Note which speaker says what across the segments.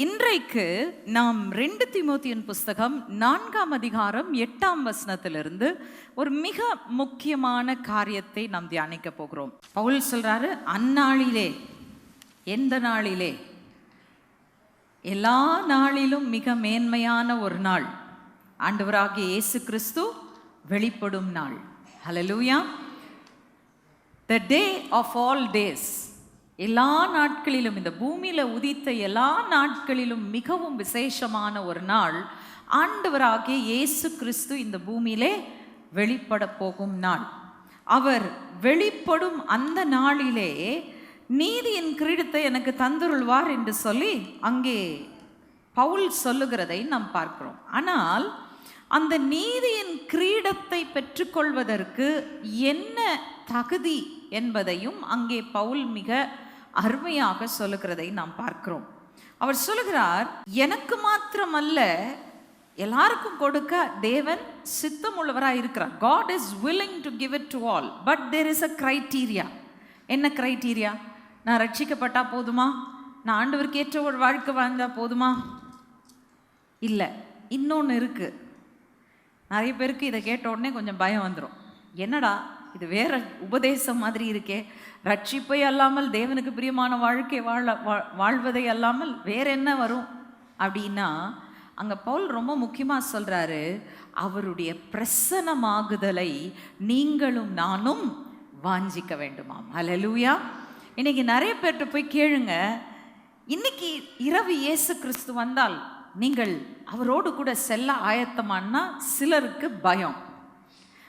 Speaker 1: இன்றைக்கு நாம் ரெண்டு திமோத்தியன் புஸ்தகம் நான்காம் அதிகாரம் எட்டாம் வசனத்திலிருந்து ஒரு மிக முக்கியமான காரியத்தை நாம் தியானிக்க போகிறோம். பவுல் சொல்றாரு அந்நாளிலே எந்த நாளிலே? எல்லா நாளிலும் மிக மேன்மையான ஒரு நாள். ஆண்டவராகிய இயேசு கிறிஸ்து வெளிப்படும் நாள். Hallelujah the day of all days எல்லா நாட்களிலும் இந்த பூமியில் உதித்த எல்லா நாட்களிலும் மிகவும் விசேஷமான ஒரு நாள் ஆண்டவராகிய இயேசு கிறிஸ்து இந்த பூமியிலே வெளிப்பட போகும் நாள். அவர் வெளிப்படும் அந்த நாளிலே நீதியின் கிரீடத்தை எனக்கு தந்துருள்வார் என்று சொல்லி அங்கே பவுல் சொல்லுகிறதை நாம் பார்க்கிறோம். ஆனால் அந்த நீதியின் கிரீடத்தை பெற்றுக்கொள்வதற்கு என்ன தகுதி என்பதையும் அங்கே பவுல் மிக அருமையாக சொல்லுகிறதை நாம் பார்க்கிறோம். அவர் சொல்லுகிறார் எனக்கு மாத்திரமல்ல எல்லாருக்கும் கொடுக்க தேவன் சித்தம் உள்ளவராக இருக்கிறார். God is willing to give it to all but there is a criteria என்ன க்ரைட்டீரியா நான் ரட்சிக்கப்பட்டா போதுமா? நான் ஆண்டவருக்கு ஏற்ற ஒரு வாழ்க்கை வாழ்ந்தா போதுமா? இல்லை இன்னொன்று இருக்குது நிறைய பேருக்கு இதை கேட்ட உடனே கொஞ்சம் பயம் வந்துடும் என்னடா இது வேற உபதேசம் மாதிரி இருக்கே. ரட்சிப்பை அல்லாமல் தேவனுக்கு பிரியமான வாழ்க்கை வாழ வா- வாழ்வதை அல்லாமல் வேற என்ன வரும்? அப்படின்னா அங்கே பவுல் ரொம்ப முக்கியமாக சொல்கிறாரு அவருடைய பிரசனமாகுதலை நீங்களும் நானும் வாஞ்சிக்க வேண்டுமாம். அலலூயா இன்னைக்கு நிறைய பேர்கிட்ட போய் கேளுங்க இன்னைக்கு இரவு இயேசு கிறிஸ்து வந்தால் நீங்கள் அவரோடு கூட செல்ல ஆயத்தமானா சிலருக்கு பயம்.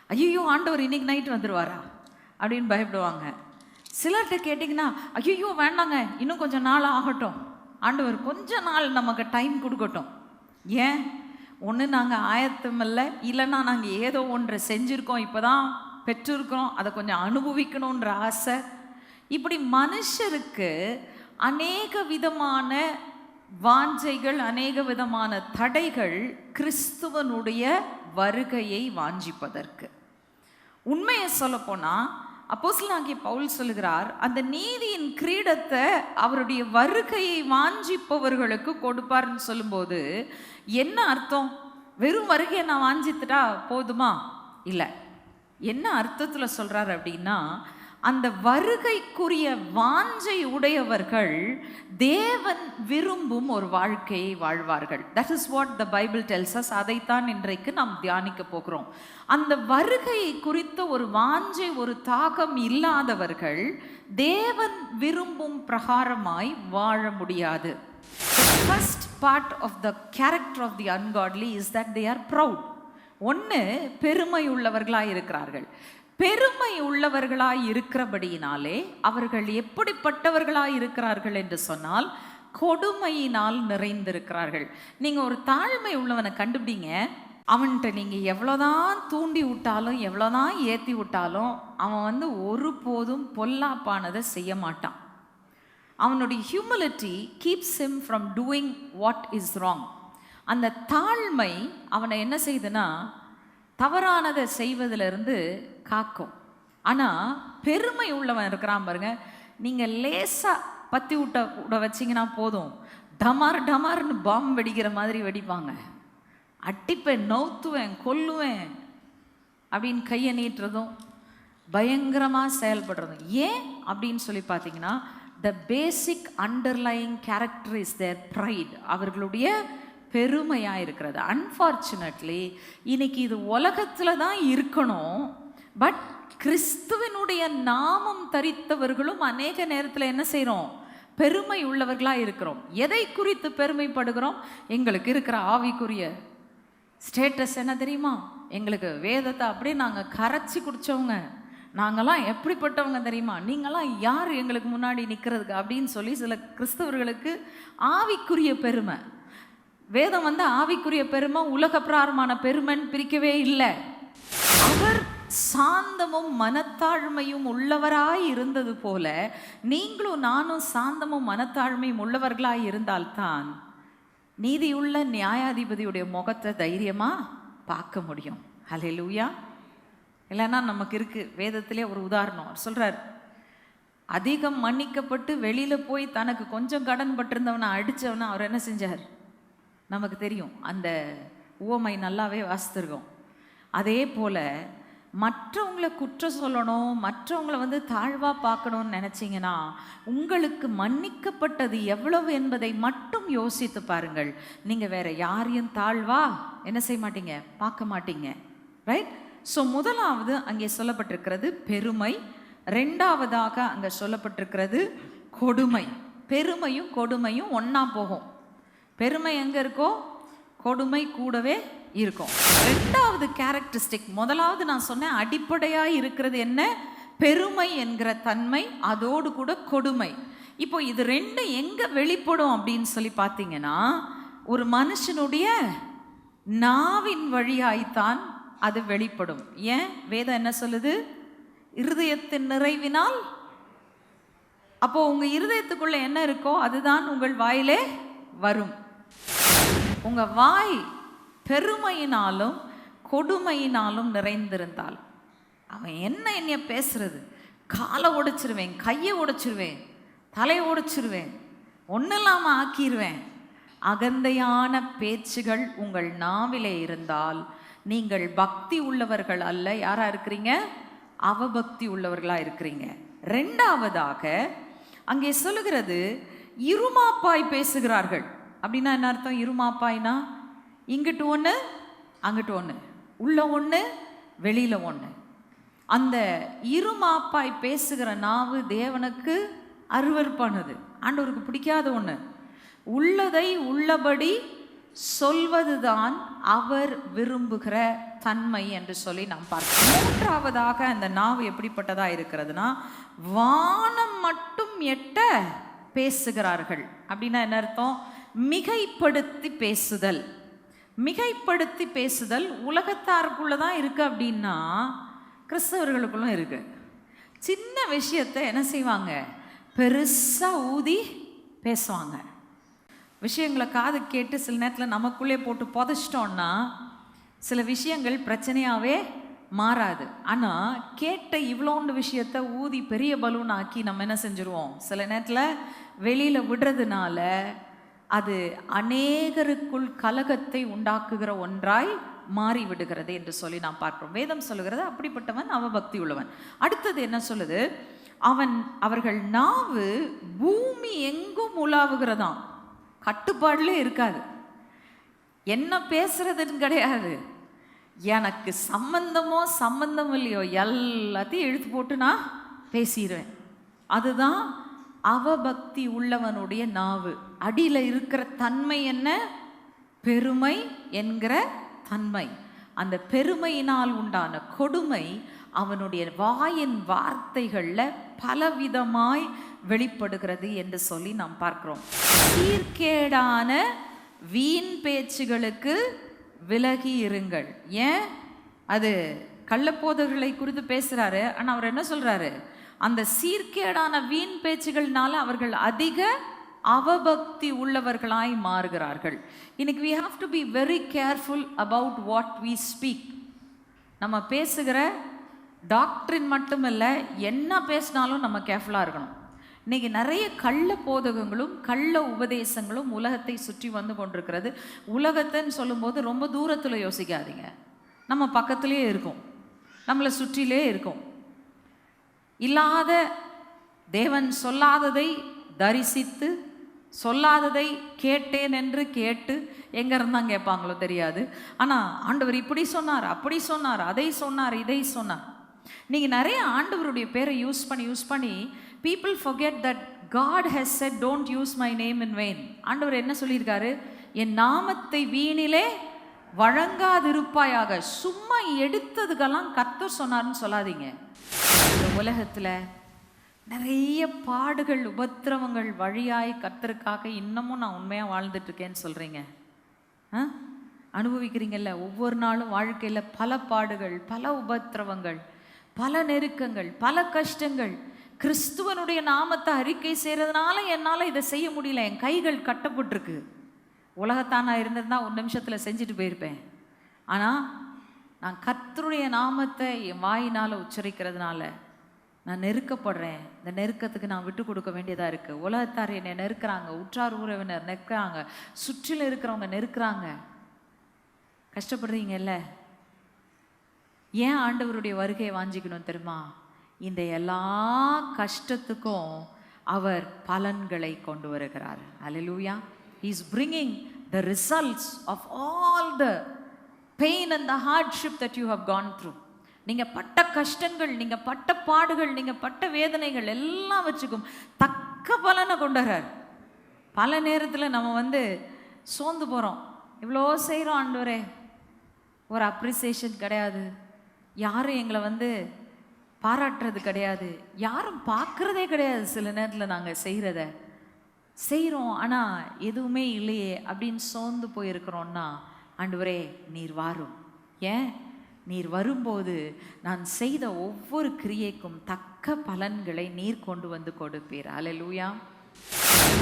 Speaker 1: ஐயோ ஆண்டவர் இன்னைக்கு நைட் வந்துடுவாரா அப்படின்னு பயப்படுவாங்க. சிலர்கிட்ட கேட்டிங்கன்னா ஐயோ வேண்டாங்க. இன்னும் கொஞ்சம் நாள் ஆகட்டும். ஆண்டவர் கொஞ்ச நாள் நமக்கு டைம் கொடுக்கட்டும். ஏன்? ஒன்று நாங்கள் ஆயத்தம் இல்லை. இல்லைன்னா நாங்கள் ஏதோ ஒன்றை செஞ்சுருக்கோம். இப்போ தான் பெற்றிருக்கிறோம். அதை கொஞ்சம் அனுபவிக்கணுன்ற ஆசை. இப்படி மனுஷருக்கு அநேக விதமான வாஞ்சைகள் அநேக விதமான தடைகள் கிறிஸ்துவனுடைய வருகையை வாஞ்சிப்பதற்கு. உண்மையை சொல்லப்போனால் அப்போசல் ஆகிய பவுல் சொல்லுகிறார் அந்த நீதியின் கிரீடத்தை அவருடைய வருகையை வாஞ்சிப்பவர்களுக்கு கொடுப்பார்னு சொல்லும்போது என்ன அர்த்தம்? வெறும் வருகையை நான் வாஞ்சித்துட்டா போதுமா? இல்லை. என்ன அர்த்தத்தில் சொல்கிறார் அப்படின்னா அந்த வருகைக்குரிய வாஞ்சை உடையவர்கள் தேவன் விரும்பும் ஒரு வாழ்க்கையை வாழ்வார்கள். That is what the Bible tells us அதைத்தான் இன்றைக்கு நாம் தியானிக்க போகிறோம். அந்த வருகையை குறித்த ஒரு வாஞ்சை ஒரு தாகம் இல்லாதவர்கள் தேவன் விரும்பும் பிரகாரமாய் வாழ முடியாது. First part of the character of the ungodly is that they are proud ஒன்று பெருமை உள்ளவர்களாக இருக்கிறார்கள் பெருமை உள்ளவர்களாய் இருக்கிறபடியினாலே அவர்கள் எப்படிப்பட்டவர்களாய் இருக்கிறார்கள் என்று சொன்னால் கொடுமையினால் நிறைந்திருக்கிறார்கள். நீங்கள் ஒரு தாழ்மை உள்ளவனை கண்டுபிடிங்க. அவன்கிட்ட நீங்கள் எவ்வளோதான் தூண்டி விட்டாலும் எவ்வளோதான் ஏற்றி விட்டாலும் அவன் வந்து ஒருபோதும் பொல்லாப்பானதை செய்ய மாட்டான். அவனுடைய humility keeps him from doing what is wrong அந்த தாழ்மை அவனை என்ன செய்யுதுன்னா தவறானதை செய்வதிலிருந்து காக்கும். ஆனால் பெருமை உள்ளவன் இருக்கிறான் பாருங்க. நீங்கள் லேசாக பத்தி விட்ட கூட வச்சிங்கன்னா போதும். டமார் டமார்னு பாம்பு வெடிக்கிற மாதிரி வெடிப்பாங்க. அட்டிப்பேன் நவுத்துவேன் கொல்லுவேன் அப்படின்னு கையை நீட்டுறதும் பயங்கரமாக செயல்படுறதும். ஏன் அப்படின்னு சொல்லி பார்த்தீங்கன்னா the basic underlying character is their pride அவர்களுடைய பெருமையாக இருக்கிறது அன்ஃபார்ச்சுனேட்லி இன்னைக்கு இது உலகத்தில் தான் இருக்கணும். பட் கிறிஸ்துவனுடைய நாமம் தரித்தவர்களும் அநேக நேரத்தில் என்ன செய்கிறோம் பெருமை உள்ளவர்களாக இருக்கிறோம். எதை குறித்து பெருமைப்படுகிறோம்? எங்களுக்கு இருக்கிற ஆவிக்குரிய ஸ்டேட்டஸ் என்ன தெரியுமா? எங்களுக்கு வேதத்தை அப்படியே நாங்கள் கரைச்சி குடித்தவங்க நாங்களாம் எப்படிப்பட்டவங்க தெரியுமா? நீங்களாம் யார் எங்களுக்கு முன்னாடி நிற்கிறதுக்கு அப்படின்னு சொல்லி சில கிறிஸ்தவர்களுக்கு ஆவிக்குரிய பெருமை. வேதம் வந்து ஆவிக்குரிய பெருமை உலக பிராரமான பெருமைன்னு பிரிக்கவே இல்லை. அவர் சாந்தமும் மனத்தாழ்மையும் உள்ளவராய் இருந்தது போல நீங்களும் நானும் சாந்தமும் மனத்தாழ்மையும் உள்ளவர்களாய் இருந்தால்தான் நீதியுள்ள நியாயாதிபதியுடைய முகத்தை தைரியமா பார்க்க முடியும். ஹalleluya. இல்லைன்னா நமக்கு இருக்கு வேதத்திலே ஒரு உதாரணம். அவர் சொல்றார் அதிகம் மன்னிக்கப்பட்டு வெளியில் போய் தனக்கு கொஞ்சம் கடன் பட்டிருந்தவனை அடித்தவனை அவர் என்ன செஞ்சார்? நமக்கு தெரியும். அந்த உவமை நல்லாவே வாசித்திருக்கோம். அதே போல் மற்றவங்களை குற்றம் சொல்லணும் மற்றவங்களை வந்து தாழ்வாக பார்க்கணும்னு நினச்சிங்கன்னா உங்களுக்கு மன்னிக்கப்பட்டது எவ்வளவு என்பதை மட்டும் யோசித்து பாருங்கள். நீங்கள் வேற யாரையும் தாழ்வா என்ன செய்ய மாட்டீங்க? பார்க்க மாட்டீங்க. ரைட் ஸோ முதலாவது அங்கே சொல்லப்பட்டிருக்கிறது பெருமை. ரெண்டாவதாக அங்கே சொல்லப்பட்டிருக்கிறது கொடுமை. பெருமையும் கொடுமையும் ஒன்றா போகும். பெருமை எங்கே இருக்கோ கொடுமை கூடவே இருக்கும். ரெண்டாவது கேரக்டரிஸ்டிக் முதலாவது நான் சொன்னேன் அடிப்படையாக இருக்கிறது என்ன? பெருமை என்கிற தன்மை அதோடு கூட கொடுமை. இப்போ இது ரெண்டு எங்கே வெளிப்படும் அப்படின்னு சொல்லி பார்த்தீங்கன்னா ஒரு மனுஷனுடைய நாவின் வழியாய்த்தான் அது வெளிப்படும். ஏன்? வேதம் என்ன சொல்லுது? இருதயத்தின் நிறைவினால். அப்போ உங்க இருதயத்துக்குள்ள என்ன இருக்கோ அதுதான் உங்கள் வாயிலே வரும். உங்கள் வாய் பெருமையினாலும் கொடுமையினாலும் நிறைந்திருந்தால் அவன் என்ன என்னைய பேசுறது? காலை உடைச்சிருவேன் கையை உடைச்சிருவேன் தலையை உடைச்சிருவேன் ஒன்றும் இல்லாமல் ஆக்கிடுவேன் அகந்தையான பேச்சுகள் உங்கள் நாவிலே இருந்தால் நீங்கள் பக்தி உள்ளவர்கள் அல்ல. யாராக இருக்கிறீங்க? அவபக்தி உள்ளவர்களாக இருக்கிறீங்க. ரெண்டாவதாக அங்கே சொல்லுகிறது இருமாப்பாய் பேசுகிறார்கள். அப்படின்னா என்ன அர்த்தம்? இருமாப்பாய்னா இங்கிட்டு ஒன்று அங்கிட்டு ஒன்று உள்ள ஒன்று வெளியில் ஒன்று அந்த இருமாப்பாய் பேசுகிற நாவு தேவனுக்கு அருவருப்பானது. ஆண்டவருக்கு பிடிக்காத ஒன்று உள்ளதை உள்ளபடி சொல்வதுதான் அவர் விரும்புகிற தன்மை என்று சொல்லி நாம் பார்க்கிறோம். மூன்றாவதாக அந்த நாவு எப்படிப்பட்டதாக இருக்கிறதுனா வானம் மட்டும் எட்ட பேசுகிறார்கள். அப்படின்னா என்ன அர்த்தம்? மிகைப்படுத்தி பேசுதல். மிகைப்படுத்தி பேசுதல் உலகத்தாருக்குள்ளே தான் இருக்குது அப்படின்னா கிறிஸ்தவர்களுக்குள்ளும் இருக்குது சின்ன விஷயத்தை என்ன செய்வாங்க? பெருசாக ஊதி பேசுவாங்க. விஷயங்களை காது கேட்டு சில நேரத்தில் நமக்குள்ளே போட்டு புதைச்சிட்டோன்னா சில விஷயங்கள் பிரச்சனையாகவே மாறாது. ஆனால் கேட்ட இவ்வளோண்டு விஷயத்த ஊதி பெரிய பலூன் ஆக்கி நம்ம என்ன செஞ்சுருவோம்? சில நேரத்தில் வெளியில் விடுறதுனால அது அநேகருக்குள் கலகத்தை உண்டாக்குகிற ஒன்றாய் மாறிவிடுகிறது என்று சொல்லி நாம் பார்க்கிறோம். வேதம் சொல்லுகிறது அப்படிப்பட்டவன் அவபக்தி உள்ளவன். அடுத்தது என்ன சொல்லுது? அவன் அவர்கள் நாவு பூமி எங்கும் உலாவுகிறதாம். கட்டுப்பாடுலே இருக்காது. என்ன பேசுறதுன்னு கிடையாது. எனக்கு சம்பந்தமோ சம்பந்தம் இல்லையோ எல்லாத்தையும் எழுத்து போட்டு நான் பேசிடுவேன் அதுதான் அவபக்தி உள்ளவனுடைய நாவு. அடியில் இருக்கிற தன்மை என்ன? பெருமை என்கிற தன்மை. அந்த பெருமையினால் உண்டான கொடுமை அவனுடைய வாயின் வார்த்தைகளில் பலவிதமாய் வெளிப்படுகிறது என்று சொல்லி நாம் பார்க்கிறோம். சீர்கேடான வீண் பேச்சுகளுக்கு விலகி இருங்கள். ஏன்? அது கள்ளப்போதர்களை குறித்து பேசுகிறாரு ஆனால் அவர் என்ன சொல்கிறாரு அந்த சீர்கேடான வீண் பேச்சுகள்னால அவர்கள் அதிக அவபக்தி உள்ளவர்களாய் மாறுகிறார்கள். இன்னைக்கு we have to be very careful about what we speak நம்ம பேசுகிற டாக்டரின் இல்லை என்ன பேசினாலும் நம்ம கேர்ஃபுல்லாக இருக்கணும். இன்றைக்கி நிறைய கள்ள போதகங்களும் கள்ள உபதேசங்களும் உலகத்தை சுற்றி வந்து கொண்டிருக்கிறது. உலகத்தைன்னு சொல்லும்போது ரொம்ப தூரத்தில் யோசிக்காதீங்க. நம்ம பக்கத்துலேயே இருக்கும். நம்மளை சுற்றிலே இருக்கும். இல்லாத தேவன் சொல்லாததை தரிசித்து சொல்லாததை கேட்டேன் என்று கேட்டு எங்கே இருந்தான் கேட்பாங்களோ தெரியாது. ஆனால் ஆண்டவர் இப்படி சொன்னார் அப்படி சொன்னார் அதை சொன்னார் இதை சொன்னார். நீங்கள் நிறைய ஆண்டவருடைய பேரை யூஸ் பண்ணி யூஸ் பண்ணி people forget that God has said don't use my name in vain ஆண்டவர் என்ன சொல்லியிருக்காரு? என் நாமத்தை வீணிலே வழங்காதிருப்பாயாக. சும்மா எடுத்ததுக்கெல்லாம் கத்தர் சொன்னார்னு சொல்லாதீங்க. உலகத்தில் நிறைய பாடுகள் உபத்திரவங்கள் வழியாய் கத்தருக்காக இன்னமும் நான் உண்மையாக வாழ்ந்துட்டு இருக்கேன்னு சொல்கிறீங்க ஆ? அனுபவிக்கிறீங்கல்ல ஒவ்வொரு நாளும் வாழ்க்கையில் பல பாடுகள் பல உபத்திரவங்கள் பல நெருக்கங்கள் பல கஷ்டங்கள். கிறிஸ்துவனுடைய நாமத்தை அறிக்கை செய்கிறதுனால என்னால் இதை செய்ய முடியல. என் கைகள் கட்டப்பட்டிருக்கு. உலகத்தான் நான் இருந்திருந்தால் ஒரு நிமிஷத்தில் செஞ்சுட்டு போயிருப்பேன். ஆனால் நான் கத்தருடைய நாமத்தை என் வாயினால் உச்சரிக்கிறதுனால நான் நெருக்கப்படுறேன். இந்த நெருக்கத்துக்கு நான் விட்டு கொடுக்க வேண்டியதாக இருக்குது உலகத்தார் என்னை நெருக்கிறாங்க. உற்றார் உறவினர் நெருக்கிறாங்க. சுற்றிலும் இருக்கிறவங்க நெருக்கிறாங்க. கஷ்டப்படுறீங்கல்ல? ஏன் ஆண்டவருடைய வருகையை வாஞ்சிக்கணும் தெரியுமா? இந்த எல்லா கஷ்டத்துக்கும் அவர் பலன்களை கொண்டு வருகிறார். Hallelujah is bringing the results of all the pain and the hardship that you have gone through நீங்கள் பட்ட கஷ்டங்கள் நீங்கள் பட்ட பாடுகள் நீங்கள் பட்ட வேதனைகள் எல்லாம் வச்சுக்கும். தக்க பலனை கொண்டுறார் பல நேரத்தில் நம்ம வந்து சோர்ந்து போகிறோம் இவ்வளோ செய்கிறோம் ஆண்டவரே. ஒரு அப்ரிசியேஷன் கிடையாது. யாரும் எங்களை வந்து பாராட்டுறது கிடையாது. யாரும் பார்க்குறதே கிடையாது சில நேரத்தில் நாங்கள் செய்கிறத செய்கிறோம் ஆனால் எதுவுமே இல்லையே அப்படின்னு சோர்ந்து போயிருக்கிறோன்னா ஆண்டவரே நீர் வாரும். ஏன்? நீர் வரும்போது நான் செய்த ஒவ்வொரு கிரியைக்கும் தக்க பலன்களை நீர் கொண்டு வந்து கொடுப்பீர். அல்லேலூயா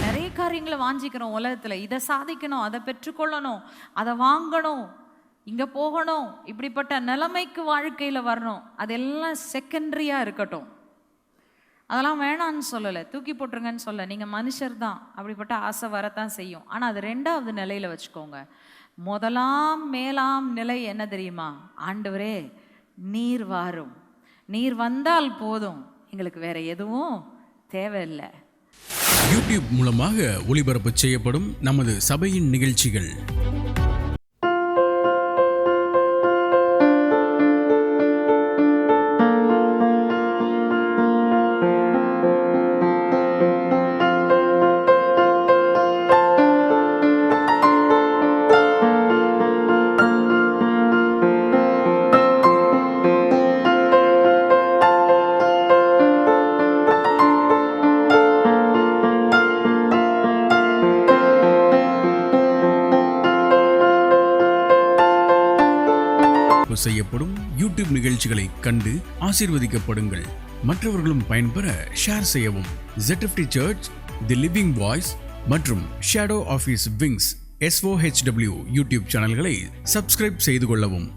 Speaker 1: நிறைய காரியங்களை வாஞ்சிக்கிறோம் உலகத்தில். இதை சாதிக்கணும் அதை பெற்றுக்கொள்ளணும் அதை வாங்கணும் இங்கே போகணும் இப்படிப்பட்ட நிலைமைக்கு வாழ்க்கையில் வரணும். அதெல்லாம் செகண்டரியாக இருக்கட்டும். அதெல்லாம் வேணான்னு சொல்லலை. தூக்கி போட்டுருங்கன்னு சொல்ல நீங்கள் மனுஷர் தான் அப்படிப்பட்ட ஆசை வரத்தான் செய்யும். ஆனால் அது ரெண்டாவது நிலையில் வச்சுக்கோங்க. முதலாம் மேலாம் நிலை என்ன தெரியுமா? ஆண்டவரே நீர் வாரும். நீர் வந்தால் போதும். எங்களுக்கு வேற எதுவும் தேவையில்லை.
Speaker 2: யூடியூப் மூலமாக ஒளிபரப்பு செய்யப்படும் நமது சபையின் நிகழ்ச்சிகள். ஒளிபரப்பு செய்யப்படும் யூடியூப் நிகழ்ச்சிகளை கண்டு ஆசீர்வதிக்கப்படுங்கள். மற்றவர்களும் பயன்பெற ஷேர் செய்யவும். ஜெட்எஃப்டி சர்ச் தி லிவிங் வாய்ஸ் மற்றும் shadow office wings SOHW YouTube சேனல்களை சப்ஸ்கிரைப் செய்து கொள்ளவும்.